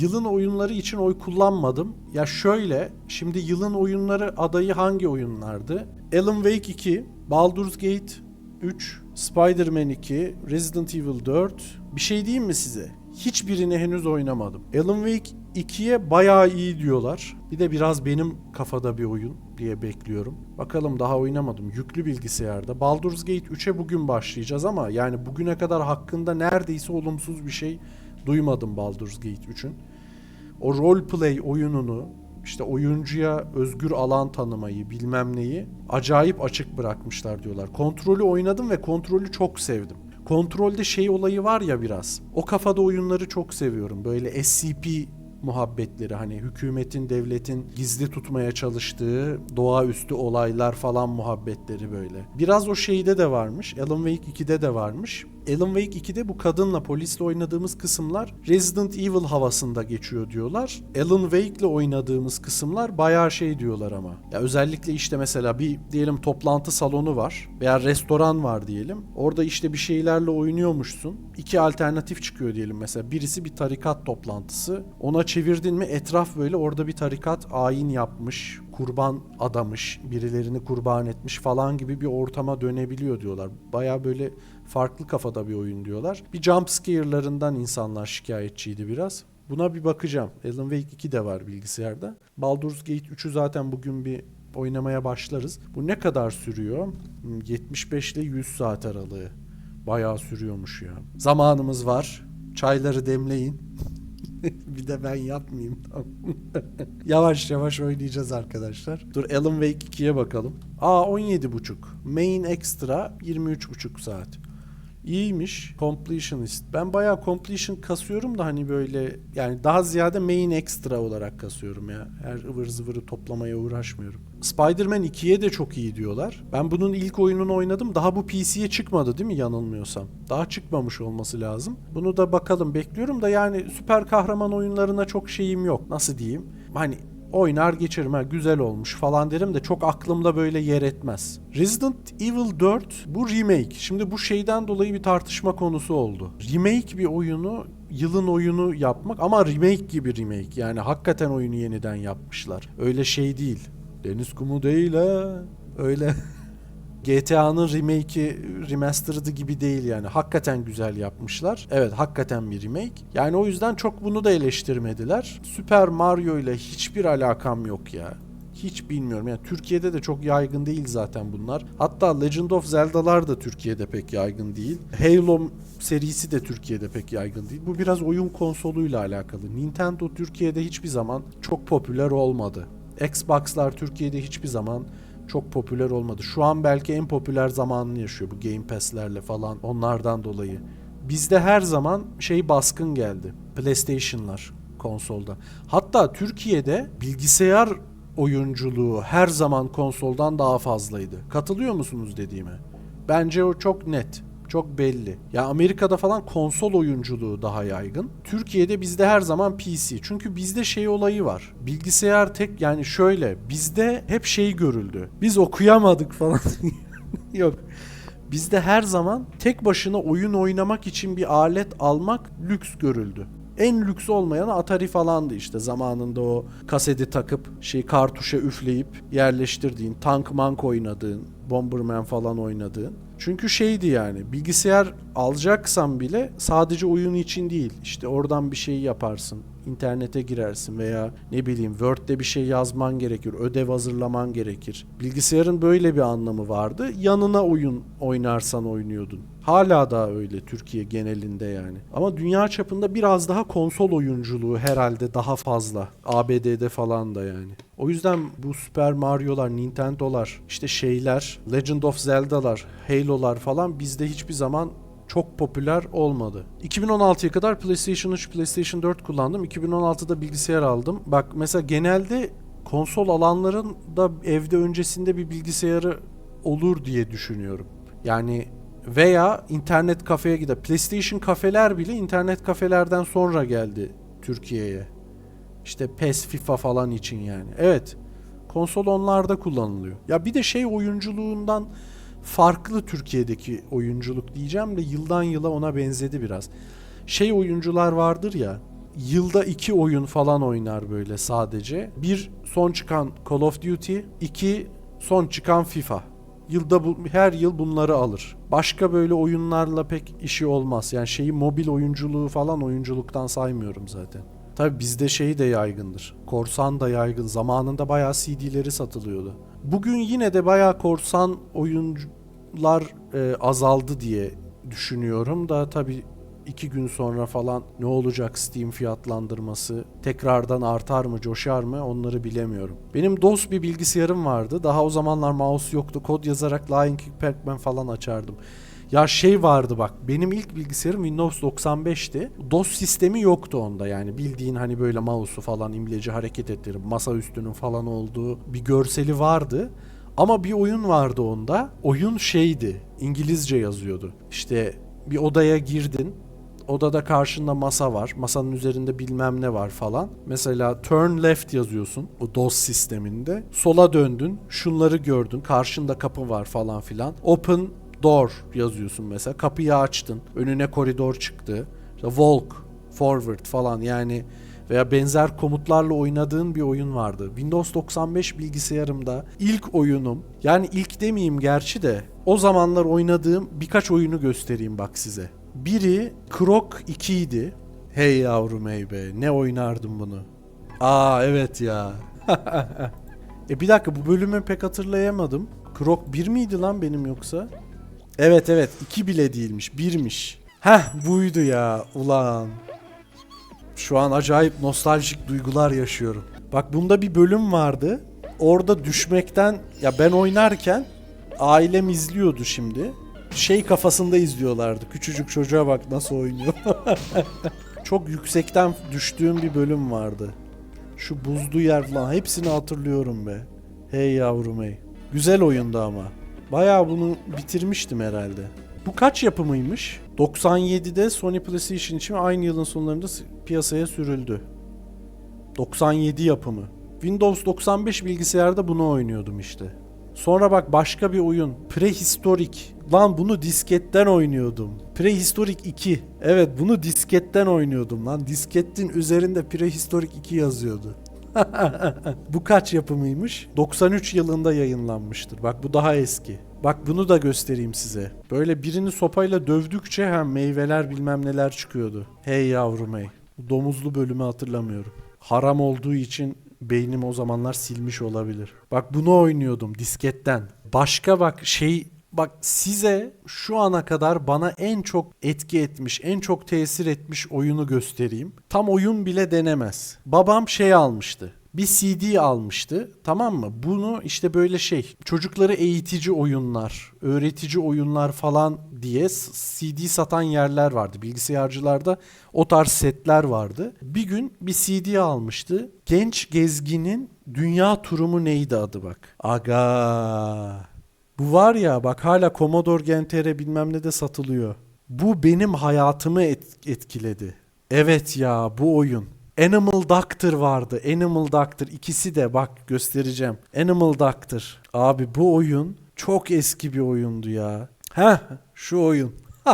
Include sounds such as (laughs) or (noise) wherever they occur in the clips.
Yılın oyunları için oy kullanmadım. Ya şöyle, şimdi yılın oyunları adayı hangi oyunlardı? Alan Wake 2, Baldur's Gate 3, Spider-Man 2, Resident Evil 4. Bir şey diyeyim mi size? Hiçbirini henüz oynamadım. Alan Wake 2'ye bayağı iyi diyorlar. Bir de biraz benim kafada bir oyun diye bekliyorum. Bakalım daha oynamadım. Yüklü bilgisayarda. Baldur's Gate 3'e bugün başlayacağız ama yani bugüne kadar hakkında neredeyse olumsuz bir şey duymadım Baldur's Gate 3'ün. O roleplay oyununu işte oyuncuya özgür alan tanımayı bilmem neyi acayip açık bırakmışlar diyorlar. Kontrolü oynadım ve kontrolü çok sevdim. Kontrolde şey olayı var ya biraz. O kafada oyunları çok seviyorum. Böyle SCP muhabbetleri hani hükümetin devletin gizli tutmaya çalıştığı doğaüstü olaylar falan muhabbetleri böyle. Biraz o şeyde de varmış. Alan Wake 2'de de varmış. Alan Wake 2'de bu kadınla polisle oynadığımız kısımlar Resident Evil havasında geçiyor diyorlar. Alan Wake'le oynadığımız kısımlar bayağı şey diyorlar ama. Ya özellikle işte mesela bir diyelim toplantı salonu var veya restoran var diyelim. Orada işte bir şeylerle oynuyormuşsun. İki alternatif çıkıyor diyelim mesela. Birisi bir tarikat toplantısı. Ona çevirdin mi etraf böyle orada bir tarikat ayin yapmış, kurban adamış, birilerini kurban etmiş falan gibi bir ortama dönebiliyor diyorlar. Baya böyle farklı kafada bir oyun diyorlar. Bir jump scare'larından insanlar şikayetçiydi biraz. Buna bir bakacağım. Alan Wake 2 de var bilgisayarda. Baldur's Gate 3'ü zaten bugün bir oynamaya başlarız. Bu ne kadar sürüyor? Hmm, 75 ile 100 saat aralığı. Bayağı sürüyormuş ya. Zamanımız var. Çayları demleyin. (laughs) (laughs) bir de ben yapmayayım tamam. (laughs) yavaş yavaş oynayacağız arkadaşlar. Dur Alan Wake 2'ye bakalım. Aa 17.5. Main Extra 23.5 saat. İyiymiş. Completionist. Ben bayağı completion kasıyorum da hani böyle yani daha ziyade main extra olarak kasıyorum ya. Her ıvır zıvırı toplamaya uğraşmıyorum. Spider-Man 2'ye de çok iyi diyorlar. Ben bunun ilk oyununu oynadım. Daha bu PC'ye çıkmadı değil mi yanılmıyorsam? Daha çıkmamış olması lazım. Bunu da bakalım bekliyorum da yani süper kahraman oyunlarına çok şeyim yok. Nasıl diyeyim? Hani oynar geçerim ha güzel olmuş falan derim de çok aklımda böyle yer etmez. Resident Evil 4 bu remake. Şimdi bu şeyden dolayı bir tartışma konusu oldu. Remake bir oyunu yılın oyunu yapmak ama remake gibi remake. Yani hakikaten oyunu yeniden yapmışlar. Öyle şey değil. Deniz kumu değil ha. Öyle (laughs) GTA'nın remake'i, remastered'ı gibi değil yani. Hakikaten güzel yapmışlar. Evet hakikaten bir remake. Yani o yüzden çok bunu da eleştirmediler. Super Mario ile hiçbir alakam yok ya. Hiç bilmiyorum. Yani Türkiye'de de çok yaygın değil zaten bunlar. Hatta Legend of Zelda'lar da Türkiye'de pek yaygın değil. Halo serisi de Türkiye'de pek yaygın değil. Bu biraz oyun konsoluyla alakalı. Nintendo Türkiye'de hiçbir zaman çok popüler olmadı. Xbox'lar Türkiye'de hiçbir zaman çok popüler olmadı. Şu an belki en popüler zamanını yaşıyor bu Game Pass'lerle falan onlardan dolayı. Bizde her zaman şey baskın geldi. PlayStation'lar konsolda. Hatta Türkiye'de bilgisayar oyunculuğu her zaman konsoldan daha fazlaydı. Katılıyor musunuz dediğime? Bence o çok net. Çok belli. Ya Amerika'da falan konsol oyunculuğu daha yaygın. Türkiye'de bizde her zaman PC. Çünkü bizde şey olayı var. Bilgisayar tek yani şöyle bizde hep şey görüldü. Biz okuyamadık falan. (laughs) Yok. Bizde her zaman tek başına oyun oynamak için bir alet almak lüks görüldü. En lüks olmayanı Atari falandı işte zamanında o kaseti takıp şey kartuşa üfleyip yerleştirdiğin, tank mank oynadığın, Bomberman falan oynadığın. Çünkü şeydi yani bilgisayar alacaksan bile sadece oyun için değil. İşte oradan bir şey yaparsın. İnternete girersin veya ne bileyim Word'de bir şey yazman gerekir, ödev hazırlaman gerekir. Bilgisayarın böyle bir anlamı vardı. Yanına oyun oynarsan oynuyordun. Hala da öyle Türkiye genelinde yani. Ama dünya çapında biraz daha konsol oyunculuğu herhalde daha fazla. ABD'de falan da yani. O yüzden bu Super Mario'lar, Nintendo'lar, işte şeyler, Legend of Zelda'lar, Halo'lar falan bizde hiçbir zaman çok popüler olmadı. 2016'ya kadar PlayStation 3, PlayStation 4 kullandım. 2016'da bilgisayar aldım. Bak mesela genelde konsol alanların da evde öncesinde bir bilgisayarı olur diye düşünüyorum. Yani veya internet kafeye gider. PlayStation kafeler bile internet kafelerden sonra geldi Türkiye'ye. İşte PES, FIFA falan için yani. Evet. Konsol onlarda kullanılıyor. Ya bir de şey oyunculuğundan farklı Türkiye'deki oyunculuk diyeceğim de yıldan yıla ona benzedi biraz. Şey oyuncular vardır ya. yılda iki oyun falan oynar böyle sadece. Bir son çıkan Call of Duty, iki son çıkan FIFA. Yılda bu, her yıl bunları alır. Başka böyle oyunlarla pek işi olmaz. Yani şeyi mobil oyunculuğu falan oyunculuktan saymıyorum zaten. Tabi bizde şey de yaygındır. Korsan da yaygın. Zamanında bayağı CD'leri satılıyordu. Bugün yine de bayağı korsan oyuncular e, azaldı diye düşünüyorum da tabi iki gün sonra falan ne olacak Steam fiyatlandırması tekrardan artar mı coşar mı onları bilemiyorum. Benim DOS bir bilgisayarım vardı. Daha o zamanlar mouse yoktu. Kod yazarak Lion King Pac-Man falan açardım. Ya şey vardı bak benim ilk bilgisayarım Windows 95'ti. DOS sistemi yoktu onda yani bildiğin hani böyle mouse'u falan imleci hareket ettirip masa üstünün falan olduğu bir görseli vardı. Ama bir oyun vardı onda. Oyun şeydi. İngilizce yazıyordu. İşte bir odaya girdin. Odada karşında masa var. Masanın üzerinde bilmem ne var falan. Mesela turn left yazıyorsun o DOS sisteminde. Sola döndün. Şunları gördün. Karşında kapı var falan filan. Open door yazıyorsun mesela. Kapıyı açtın. Önüne koridor çıktı. İşte walk, forward falan yani veya benzer komutlarla oynadığın bir oyun vardı. Windows 95 bilgisayarımda ilk oyunum yani ilk demeyeyim gerçi de o zamanlar oynadığım birkaç oyunu göstereyim bak size. Biri Krok 2 idi. Hey yavrum hey be ne oynardım bunu. Aa evet ya. (laughs) e bir dakika bu bölümü pek hatırlayamadım. Krok 1 miydi lan benim yoksa? Evet evet 2 bile değilmiş 1'miş. Heh buydu ya ulan. Şu an acayip nostaljik duygular yaşıyorum. Bak bunda bir bölüm vardı. Orada düşmekten ya ben oynarken ailem izliyordu şimdi. Şey kafasında izliyorlardı. Küçücük çocuğa bak nasıl oynuyor. (laughs) Çok yüksekten düştüğüm bir bölüm vardı. Şu buzlu yer falan hepsini hatırlıyorum be. Hey yavrum hey. Güzel oyundu ama. Bayağı bunu bitirmiştim herhalde. Bu kaç yapımıymış? 97'de Sony PlayStation için aynı yılın sonlarında piyasaya sürüldü. 97 yapımı. Windows 95 bilgisayarda bunu oynuyordum işte. Sonra bak başka bir oyun. Prehistorik. Lan bunu disketten oynuyordum. Prehistorik 2. Evet bunu disketten oynuyordum lan. Disketin üzerinde Prehistorik 2 yazıyordu. (laughs) bu kaç yapımıymış? 93 yılında yayınlanmıştır. Bak bu daha eski. Bak bunu da göstereyim size. Böyle birini sopayla dövdükçe hem meyveler bilmem neler çıkıyordu. Hey yavrum hey. Domuzlu bölümü hatırlamıyorum. Haram olduğu için beynim o zamanlar silmiş olabilir. Bak bunu oynuyordum disketten. Başka bak şey Bak size şu ana kadar bana en çok etki etmiş, en çok tesir etmiş oyunu göstereyim. Tam oyun bile denemez. Babam şey almıştı. Bir CD almıştı tamam mı? Bunu işte böyle şey çocukları eğitici oyunlar, öğretici oyunlar falan diye CD satan yerler vardı. Bilgisayarcılarda o tarz setler vardı. Bir gün bir CD almıştı. Genç Gezgin'in Dünya Turumu neydi adı bak. Aga. Bu var ya bak hala Commodore GNTR bilmem ne de satılıyor. Bu benim hayatımı et- etkiledi. Evet ya bu oyun. Animal Doctor vardı. Animal Doctor ikisi de bak göstereceğim. Animal Doctor. Abi bu oyun çok eski bir oyundu ya. Heh şu oyun. (laughs)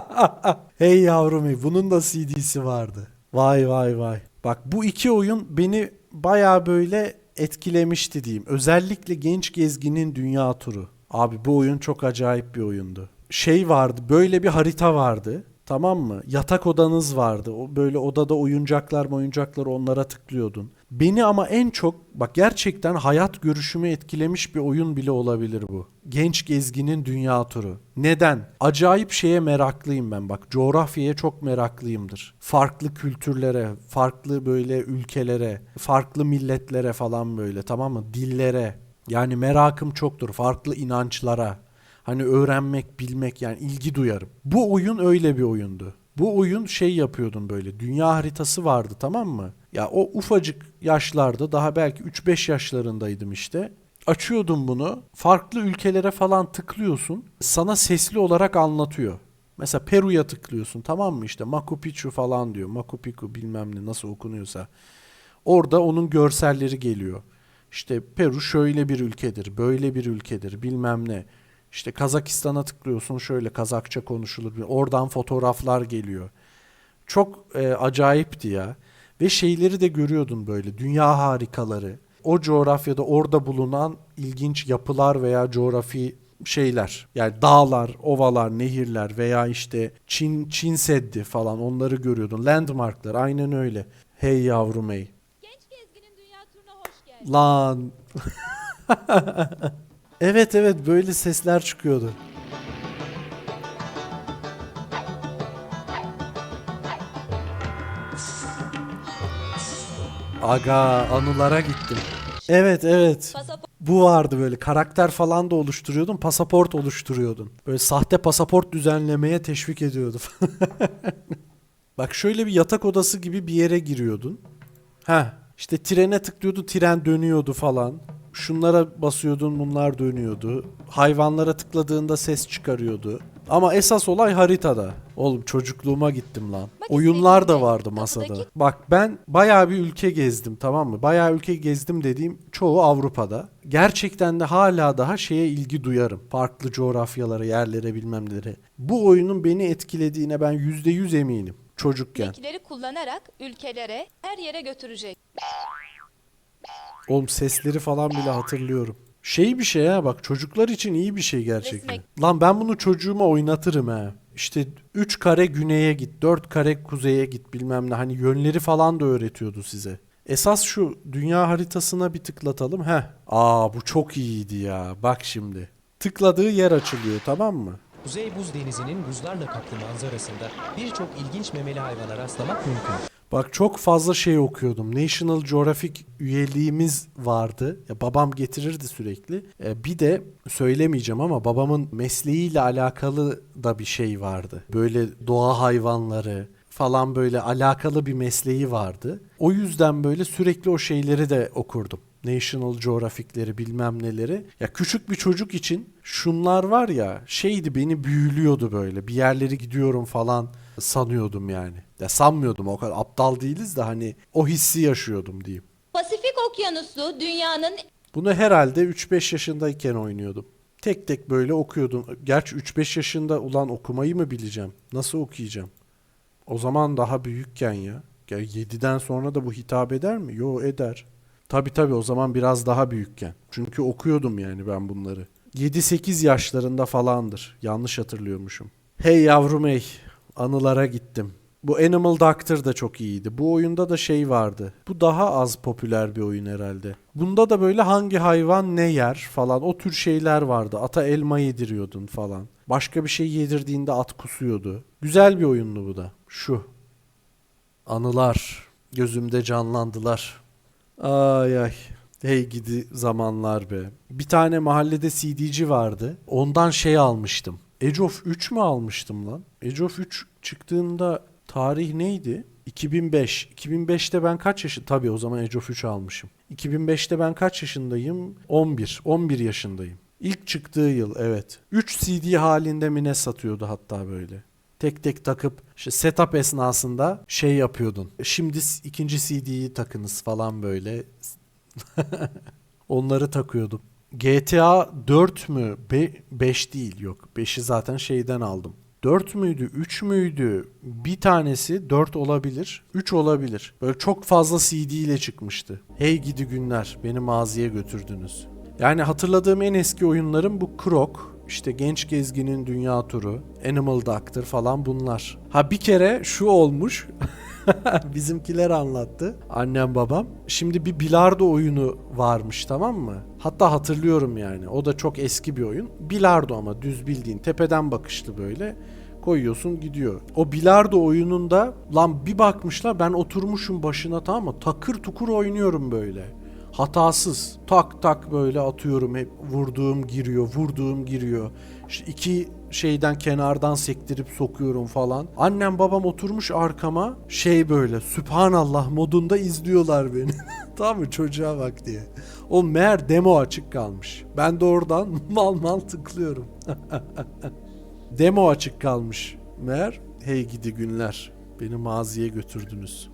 hey yavrum bunun da CD'si vardı. Vay vay vay. Bak bu iki oyun beni baya böyle etkilemişti diyeyim. Özellikle Genç Gezgin'in Dünya Turu. Abi bu oyun çok acayip bir oyundu. Şey vardı böyle bir harita vardı. Tamam mı? Yatak odanız vardı. O böyle odada oyuncaklar oyuncaklar onlara tıklıyordun. Beni ama en çok bak gerçekten hayat görüşümü etkilemiş bir oyun bile olabilir bu. Genç Gezgin'in Dünya Turu. Neden? Acayip şeye meraklıyım ben bak. Coğrafyaya çok meraklıyımdır. Farklı kültürlere, farklı böyle ülkelere, farklı milletlere falan böyle tamam mı? Dillere. Yani merakım çoktur. Farklı inançlara. Hani öğrenmek, bilmek yani ilgi duyarım. Bu oyun öyle bir oyundu. Bu oyun şey yapıyordun böyle. Dünya haritası vardı tamam mı? Ya o ufacık yaşlarda daha belki 3-5 yaşlarındaydım işte. Açıyordum bunu. Farklı ülkelere falan tıklıyorsun. Sana sesli olarak anlatıyor. Mesela Peru'ya tıklıyorsun tamam mı işte Machu Picchu falan diyor. Machu Picchu bilmem ne nasıl okunuyorsa. Orada onun görselleri geliyor. İşte Peru şöyle bir ülkedir, böyle bir ülkedir, bilmem ne. İşte Kazakistan'a tıklıyorsun şöyle Kazakça konuşulur. Oradan fotoğraflar geliyor. Çok e, acayipti ya. Ve şeyleri de görüyordun böyle dünya harikaları. O coğrafyada orada bulunan ilginç yapılar veya coğrafi şeyler. Yani dağlar, ovalar, nehirler veya işte Çin Çin Seddi falan onları görüyordun. Landmarklar aynen öyle. Hey yavrum hey. Genç gezginin dünya turuna hoş geldin. Lan. (laughs) evet evet böyle sesler çıkıyordu. Aga anılara gittim. Evet evet. Bu vardı böyle karakter falan da oluşturuyordun, pasaport oluşturuyordun. Böyle sahte pasaport düzenlemeye teşvik ediyordum. (laughs) Bak şöyle bir yatak odası gibi bir yere giriyordun. Ha, işte trene tıklıyordu, tren dönüyordu falan. Şunlara basıyordun, bunlar dönüyordu. Hayvanlara tıkladığında ses çıkarıyordu. Ama esas olay haritada. Oğlum çocukluğuma gittim lan. Bak Oyunlar da vardı kapıdaki- masada. Bak ben bayağı bir ülke gezdim tamam mı? Bayağı ülke gezdim dediğim çoğu Avrupa'da. Gerçekten de hala daha şeye ilgi duyarım. Farklı coğrafyalara, yerlere bilmem nelere. Bu oyunun beni etkilediğine ben %100 eminim çocukken. bilgileri kullanarak ülkelere, her yere götürecek. Oğlum sesleri falan bile hatırlıyorum. Şey bir şey ha bak çocuklar için iyi bir şey gerçekten. Resmek. Lan ben bunu çocuğuma oynatırım ha. İşte 3 kare güneye git, 4 kare kuzeye git bilmem ne. Hani yönleri falan da öğretiyordu size. Esas şu dünya haritasına bir tıklatalım. Heh. Aa bu çok iyiydi ya. Bak şimdi. Tıkladığı yer açılıyor tamam mı? Kuzey Buz Denizi'nin buzlarla kaplı manzarasında birçok ilginç memeli hayvana rastlamak mümkün. Bak çok fazla şey okuyordum. National Geographic üyeliğimiz vardı. Ya babam getirirdi sürekli. E, bir de söylemeyeceğim ama babamın mesleğiyle alakalı da bir şey vardı. Böyle doğa hayvanları falan böyle alakalı bir mesleği vardı. O yüzden böyle sürekli o şeyleri de okurdum. National Geographic'leri bilmem neleri. Ya küçük bir çocuk için şunlar var ya şeydi beni büyülüyordu böyle. Bir yerleri gidiyorum falan sanıyordum yani. Ya sanmıyordum o kadar aptal değiliz de hani o hissi yaşıyordum diyeyim. Pasifik Okyanusu dünyanın Bunu herhalde 3-5 yaşındayken oynuyordum. Tek tek böyle okuyordum. Gerçi 3-5 yaşında ulan okumayı mı bileceğim? Nasıl okuyacağım? O zaman daha büyükken ya. Ya 7'den sonra da bu hitap eder mi? Yo eder. Tabi tabi o zaman biraz daha büyükken. Çünkü okuyordum yani ben bunları. 7-8 yaşlarında falandır. Yanlış hatırlıyormuşum. Hey yavrum hey. Anılara gittim. Bu Animal Doctor da çok iyiydi. Bu oyunda da şey vardı. Bu daha az popüler bir oyun herhalde. Bunda da böyle hangi hayvan ne yer falan o tür şeyler vardı. Ata elma yediriyordun falan. Başka bir şey yedirdiğinde at kusuyordu. Güzel bir oyundu bu da. Şu. Anılar gözümde canlandılar. Ay ay. Hey gidi zamanlar be. Bir tane mahallede CD'ci vardı. Ondan şey almıştım. Age of 3 mü almıştım lan? Age of 3 çıktığında tarih neydi? 2005. 2005'te ben kaç yaşı? Tabii o zaman Age of 3 almışım. 2005'te ben kaç yaşındayım? 11. 11 yaşındayım. İlk çıktığı yıl evet. 3 CD halinde mi ne satıyordu hatta böyle. Tek tek takıp işte setup esnasında şey yapıyordun. Şimdi ikinci CD'yi takınız falan böyle. (laughs) Onları takıyordum. GTA 4 mü? 5 değil yok. 5'i zaten şeyden aldım. 4 müydü? 3 müydü? Bir tanesi 4 olabilir. 3 olabilir. Böyle çok fazla CD ile çıkmıştı. Hey gidi günler. Beni maziye götürdünüz. Yani hatırladığım en eski oyunlarım bu Krok. İşte Genç Gezgin'in Dünya Turu, Animal Doctor falan bunlar. Ha bir kere şu olmuş. (laughs) (laughs) Bizimkiler anlattı. Annem babam. Şimdi bir bilardo oyunu varmış tamam mı? Hatta hatırlıyorum yani. O da çok eski bir oyun. Bilardo ama düz bildiğin tepeden bakışlı böyle koyuyorsun gidiyor. O bilardo oyununda lan bir bakmışlar ben oturmuşum başına tamam mı? Takır tukur oynuyorum böyle. Hatasız. Tak tak böyle atıyorum hep vurduğum giriyor, vurduğum giriyor. İşte iki şeyden kenardan sektirip sokuyorum falan. Annem babam oturmuş arkama şey böyle Sübhanallah modunda izliyorlar beni. (laughs) tamam mı çocuğa bak diye. O meğer demo açık kalmış. Ben de oradan (laughs) mal mal tıklıyorum. (laughs) demo açık kalmış. Meğer hey gidi günler beni maziye götürdünüz.